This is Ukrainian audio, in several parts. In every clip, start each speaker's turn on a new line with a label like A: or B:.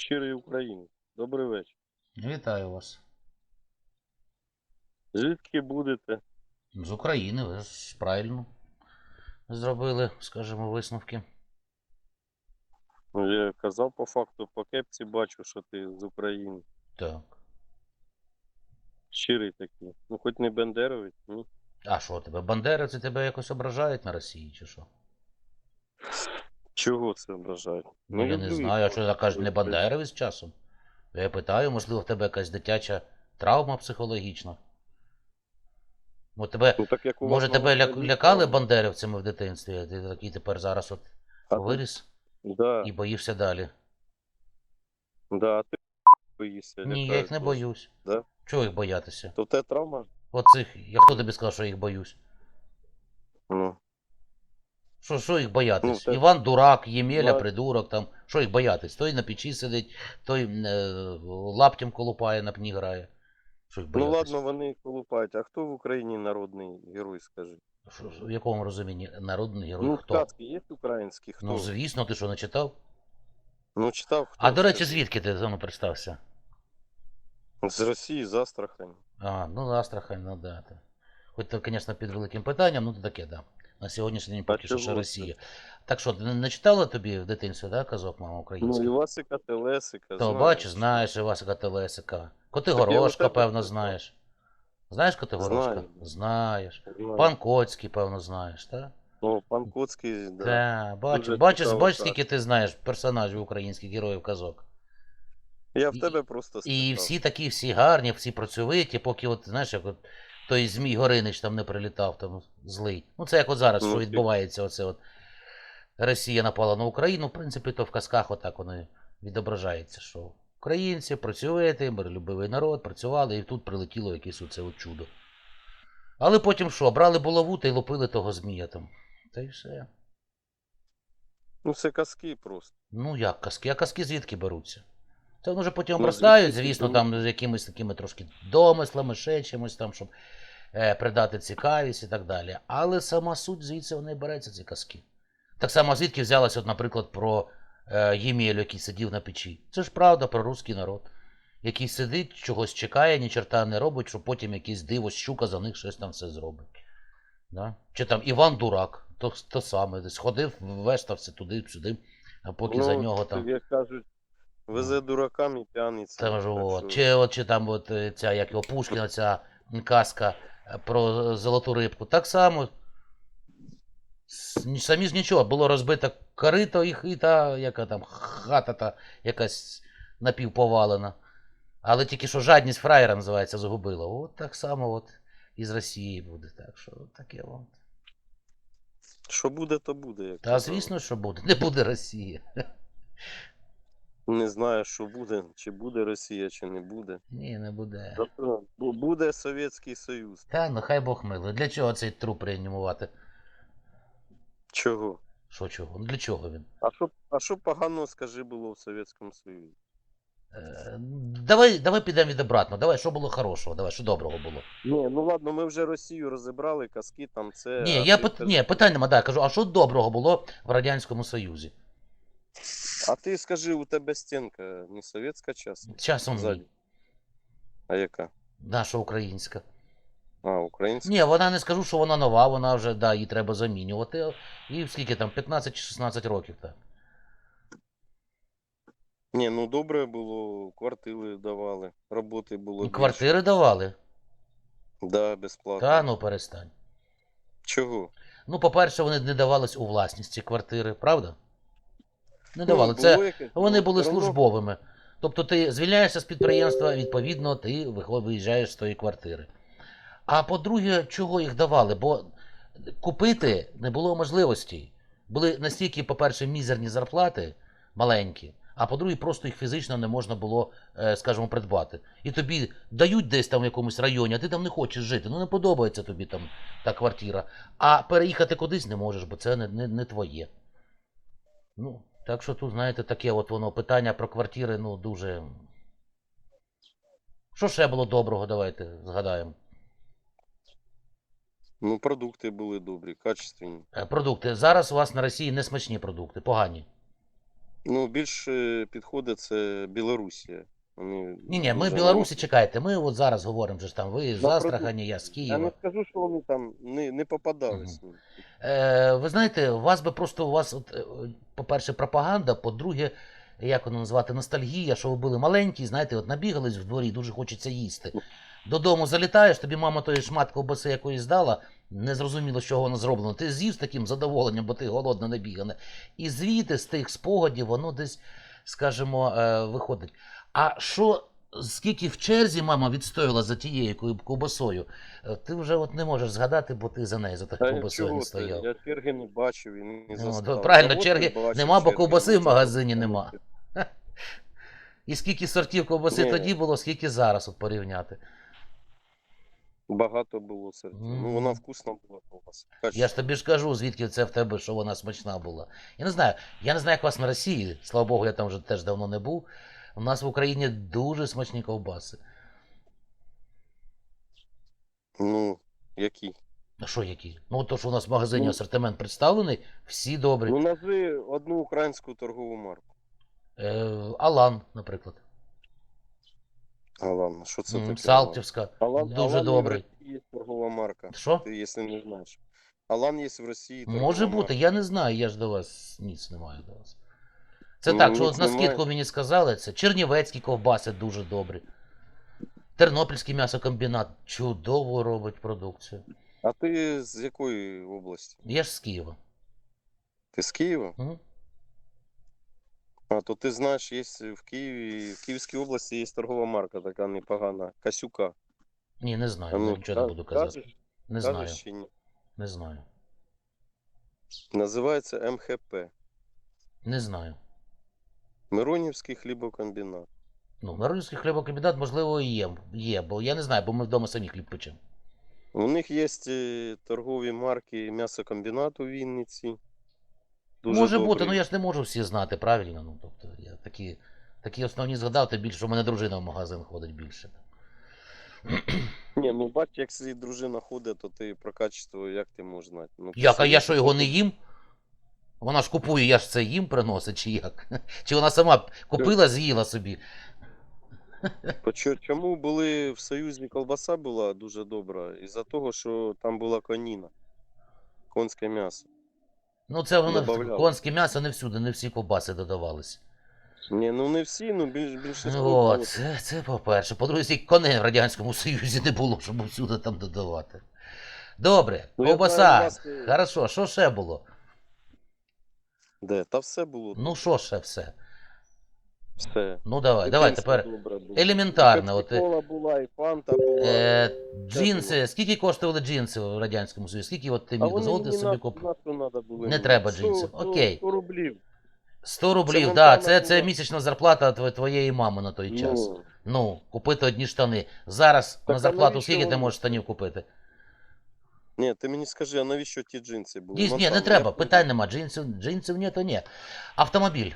A: Щирий українець. Добрий вечір.
B: Вітаю вас.
A: Звідки будете?
B: З України, ви ж правильно зробили, скажімо, висновки.
A: Ну, Я казав по факту, по кепці бачу, що ти з України.
B: Так.
A: Щирий такий. Ну, хоч не бендеровець, ні.
B: А що тебе? Бандеровці тебе якось ображають на Росії, чи що?
A: Чого це ображає?
B: Ну, я не знаю, а що я кажу, не бандеровець часом? Я питаю, можливо, в тебе якась дитяча травма психологічна? Бо тебе,
A: Ну, так як у
B: може,
A: вас
B: тебе ляк- лякали бандерівцями в дитинстві, а ти такий тепер зараз от
A: А ти-
B: виріс
A: Да,
B: і боїшся далі.
A: да, а ти боїшся.
B: Ні, я їх не боюсь.
A: Да?
B: Чого їх боятися?
A: То тебе травма?
B: Оцих, я хто тобі сказав, що я їх боюсь?
A: Ну,
B: Що, що їх боятись?
A: Ну, це-
B: Іван дурак, Ємеля, придурок там. Що їх боятись? Той на печі сидить, той е, лаптем колупає, на пні грає. Що їх
A: ну
B: боятись?
A: ладно, вони колупають. А хто в Україні народний герой, скажи?
B: Що- що- в якому розумінні народний герой?
A: Ну,
B: хто?
A: сказки є українські, хто?
B: Ну, звісно, ти що не читав?
A: Ну, читав, хто.
B: А до речі,
A: скажи?
B: звідки ти ну, представся?
A: З Росії, з Астрахань.
B: А, ну Астрахань, ну да. Ти. Хоч то, звісно, під великим питанням, ну то таке, да. На сьогоднішній день поки що ще? Росія. Так що, не читала тобі в дитинстві, да, казок мама українська? Ну.
A: Івасика Телесика.
B: То бачиш, знаєш Івасика Телесика. Коти
A: Так я у
B: Горошка, певно, знаєш. Знаєш Коти Горошка?
A: Знаю.
B: Знаєш.
A: Знаю.
B: Пан Коцький, певно, знаєш, так?
A: Ну, пан Коцький, да.
B: Так, бачиш, бачиш, бачиш, скільки ти знаєш персонажів українських героїв казок.
A: Я в тебе просто
B: І всі такі, всі гарні, всі працьовиті, поки от, знаєш, як от той Змій Горинич там не прилітав, там злий. Ну, це як от зараз,
A: Ну,
B: що відбувається, оце от Росія напала на Україну, в принципі, то в казках отак воно відображається, що українці працьовиті, миролюбивий народ, працювали, і тут прилетіло якесь оце от чудо. Але потім що, брали булаву та й лупили того змія там. Та й все.
A: Ну, це казки просто.
B: Ну як казки? А казки звідки беруться? Це вони вже потім
A: Ну,
B: обростають, звісно, там з якимись такими трошки домислами, ще чимось там, щоб е, придати цікавість і так далі. Але сама суть звідси вони береться, ці казки. Так само звідки взялася, от, наприклад, про е, Ємелю, який сидів на печі. Це ж правда про русський народ, який сидить, чогось чекає, ні черта не робить, щоб потім якийсь диво, щука за них щось там все зробить. Да? Чи там Іван Дурак, то, то саме, десь ходив, вештався туди-сюди, а поки
A: ну,
B: за нього там.
A: Як кажуть, везе дуракам і п'яниця.
B: Там ж от. Чи, от, чи там от, е, ця, як його Пушкіна, ця казка е, про золоту рибку. Так само. Самі ж нічого, було розбито корито і, і та, яка там хата та якась напівповалена. Але тільки що жадність фраєра називається загубила. От так само от і з Росії буде. Так що таке вам.
A: Що буде, то буде. Як
B: Та звісно, що буде. Не буде Росія.
A: Не знаю, що буде, чи буде Росія, чи не буде.
B: Ні, не буде.
A: Бу- буде Совєтський Союз.
B: Та ну хай Бог милує. Для чого цей труп реанімувати?
A: Чого?
B: Що чого? Ну для чого він?
A: А що, а що поганого, скажи, було в Совєтському Союзі?
B: Е, Давай, давай підемо від обратно. Давай, що було хорошого, давай, що доброго було.
A: Ні, ну ладно, ми вже Росію розібрали, казки там це.
B: Ні, я
A: ти
B: пит... Ні, питань нема, да, кажу, а що доброго було в Радянському Союзі?
A: А ти скажи, у тебе стінка не совєтська часом?
B: Часом ні.
A: А яка?
B: Наша українська.
A: А, українська?
B: Ні, вона не скажу, що вона нова, вона вже, да, її треба замінювати. І скільки там, 15 чи 16 років, так.
A: Ні, ну добре було, квартири давали, роботи було.
B: І
A: більше.
B: квартири давали.
A: Да, безплатно.
B: Та ну перестань.
A: Чого?
B: Ну, по-перше, вони не давались у власність ці квартири, правда? Не давали. Це Вони
A: ну,
B: були службовими. Тобто ти звільняєшся з підприємства, відповідно, ти виїжджаєш з тої квартири. А по-друге, чого їх давали? Бо купити не було можливості. Були настільки, по-перше, мізерні зарплати маленькі, а по-друге, просто їх фізично не можна було, е, скажімо, придбати. І тобі дають десь там в якомусь районі, а ти там не хочеш жити. Ну не подобається тобі там та квартира. А переїхати кудись не можеш, бо це не, не, не твоє. Ну, так що тут, знаєте, таке от воно питання про квартири, ну, дуже. Що ще було доброго, давайте згадаємо.
A: Ну, продукти були добрі, качественні.
B: Е, Продукти. Зараз у вас на Росії не смачні продукти, погані.
A: Ну, більше підходить це Білорусія. Вони
B: Ні, ні, ми Білорусі чекайте. Ми от зараз говоримо, ж там ви з Астрахані, я з
A: Я не скажу, що вони там не, не попадались.
B: Мгм. Е, ви знаєте, у вас би просто у вас, от, е, по-перше, пропаганда, по-друге, як воно назвати, ностальгія, що ви були маленькі, знаєте, от набігались в дворі, дуже хочеться їсти. Додому залітаєш, тобі мама тої шмат ковбаси якоїсь дала, не зрозуміло, з чого воно зроблено. Ти з'їв з таким задоволенням, бо ти голодно набігане. І звідти з тих спогадів воно десь, скажімо, е, виходить. А що, скільки в черзі мама відстояла за тією ковб- ковбасою, е, ти вже от не можеш згадати, бо ти за нею за тою ковбасою не стояв.
A: Я черги не бачив і не
B: Ну,
A: застав.
B: правильно,
A: Завод
B: черги
A: не бачив,
B: нема, бо
A: черги
B: ковбаси в
A: бачив.
B: магазині нема. І скільки сортів ковбаси
A: Ні.
B: тоді було, скільки зараз от порівняти.
A: Багато було сортів.
B: Мгм.
A: Ну, вона вкусна була ковбаса.
B: Я ж тобі ж кажу, звідки це в тебе, що вона смачна була. Я не знаю, я не знаю, як у вас на Росії. Слава Богу, я там вже теж давно не був. У нас в Україні дуже смачні ковбаси.
A: Ну, які?
B: Ну що які? Ну то, що у нас в магазині
A: Ну.
B: асортимент представлений, всі добрі.
A: Ну, назви одну українську торгову марку.
B: Е, Алан, наприклад.
A: А ладно, що це
B: М,
A: таке?
B: Салтівська.
A: Алан,
B: Дуже
A: Алан
B: добрий.
A: В Росії є торгова марка.
B: Що?
A: Ти, якщо не знаєш. Алан є в Росії. торгова
B: Може бути,
A: марка.
B: я не знаю, я ж до вас ніц не маю до вас. Це
A: Ну,
B: так, що от на
A: немає.
B: скидку мені сказали, це чернівецькі ковбаси дуже добрі. Тернопільський м'ясокомбінат чудово робить продукцію.
A: А ти з якої області?
B: Я ж з Києва.
A: Ти з Києва?
B: М?
A: А, то ти знаєш, є в Києві, в Київській області є торгова марка така непогана. Касюка.
B: Ні, не знаю,
A: ну,
B: нічого не буду казати.
A: кажеш,
B: Не
A: кажеш
B: знаю,
A: чи ні?
B: не знаю.
A: Називається МХП.
B: Не знаю.
A: Миронівський хлібокомбінат.
B: Ну, Народівський хлібокомбінат, можливо, і є, є, бо я не знаю, бо ми вдома самі хліб печемо.
A: У них є е, торгові марки м'ясокомбінату в Вінниці. Дуже
B: Може бути, ну я ж не можу всі знати, правильно. Ну, тобто, я такі, такі основні згадав, тим більше, що в мене дружина в магазин ходить більше.
A: Ні, ну бач, як дружина ходить, то ти про качество як ти можеш знати? Ну,
B: Як, а я що його не їм? Вона ж купує, я ж це їм приносить, чи як? Чи вона сама купила, з'їла собі?
A: Чому були в Союзі колбаса була дуже добра? Із-за того, що там була коніна. Конське м'ясо.
B: Ну, це воно
A: Добавляли.
B: конське м'ясо не всюди, не всі ковбаси додавалися.
A: Ні, ну не всі, ну більш більше
B: О, це, це по-перше. По-друге, стільки коней в Радянському Союзі не було, щоб всюди там додавати. Добре,
A: Ну, я
B: ковбаса.
A: знаю,
B: Хорошо, що ще було?
A: Де? Та все було.
B: Ну, що ще все?
A: все.
B: Ну, давай, давай
A: Дитинство
B: тепер.
A: добре було.
B: елементарно,
A: І
B: от, е,
A: була, і фанта була.
B: Е, джинси, скільки коштували джинси в Радянському Союзі? Скільки от ти
A: а
B: міг
A: вони
B: дозволити
A: мені
B: собі
A: на,
B: купити?
A: на що надо було?
B: Не треба
A: 100,
B: джинсів.
A: 100,
B: Окей.
A: 100 рублів.
B: 100 рублів,
A: Це
B: да, це, це місячна зарплата тво- твоєї мами на той час.
A: Ну,
B: Ну, купити одні штани. Зараз
A: Так,
B: на
A: а
B: зарплату
A: навіщо
B: скільки ти
A: вони?
B: можеш штанів купити?
A: Ні, ти мені скажи, а навіщо ті джинси були?
B: Ні, ні, не треба, питань нема. Джинсів, джинсів ні, то ні. Автомобіль.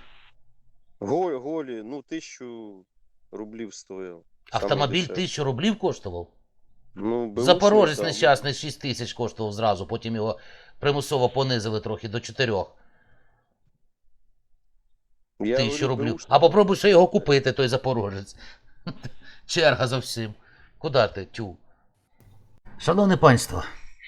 A: Голі, голі, ну тисячу рублів стоїв. Саме
B: Автомобіль
A: дешевше.
B: 1000 рублів коштував.
A: Ну, беушний,
B: Запорожець
A: да.
B: нещасний 6 тисяч коштував зразу, потім його примусово понизили трохи до 4
A: Я
B: тисяч
A: говорю,
B: рублів.
A: беушний.
B: А попробуй ще його купити, той запорожець. Черга за всім. Куди ти, тю? Шановне панство,